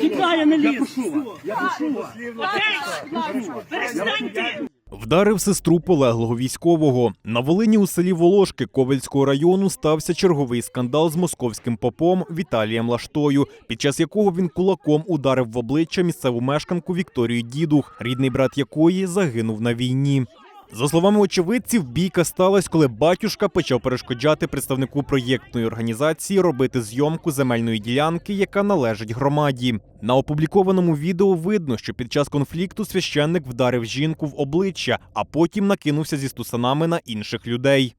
Тікає не ліз. Перестаньте. Вдарив сестру полеглого військового. На Волині у селі Волошки Ковельського району стався черговий скандал з московським попом Віталієм Лаштою, під час якого він кулаком ударив в обличчя місцеву мешканку Вікторію Дідух, рідний брат якої загинув на війні. За словами очевидців, бійка сталася, коли батюшка почав перешкоджати представнику проєктної організації робити зйомку земельної ділянки, яка належить громаді. На опублікованому відео видно, що під час конфлікту священник вдарив жінку в обличчя, а потім накинувся зі стусанами на інших людей.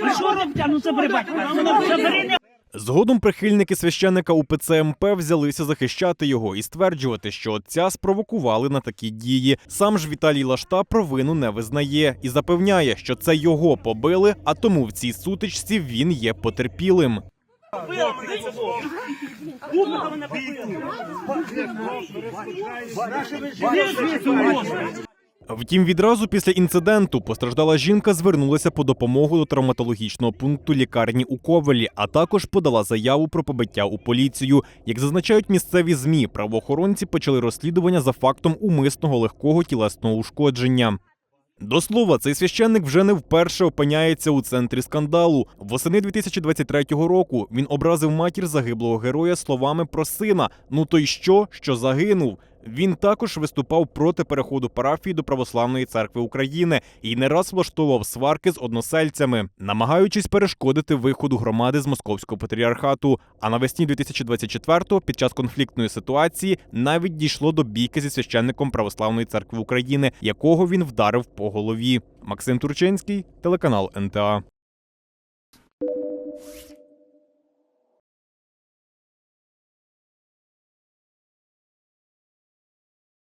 Ви що робите? Ну забери батька. Забери. Згодом прихильники священника УПЦ МП взялися захищати його і стверджувати, що отця спровокували на такі дії. Сам ж Віталій Лашта провину не визнає і запевняє, що це його побили, а тому в цій сутичці він є потерпілим. Втім, відразу після інциденту постраждала жінка звернулася по допомогу до травматологічного пункту лікарні у Ковелі, а також подала заяву про побиття у поліцію. Як зазначають місцеві змі, правоохоронці почали розслідування за фактом умисного легкого тілесного ушкодження. До слова, цей священник вже не вперше опиняється у центрі скандалу. Восени 2023 року він образив матір загиблого героя словами про сина. Ну то й що, що загинув. Він також виступав проти переходу парафії до Православної церкви України і не раз влаштовував сварки з односельцями, намагаючись перешкодити виходу громади з московського патріархату. А навесні 2024-го, під час конфліктної ситуації, навіть дійшло до бійки зі священником Православної церкви України, якого він вдарив по голові. Максим Турчинський, телеканал НТА.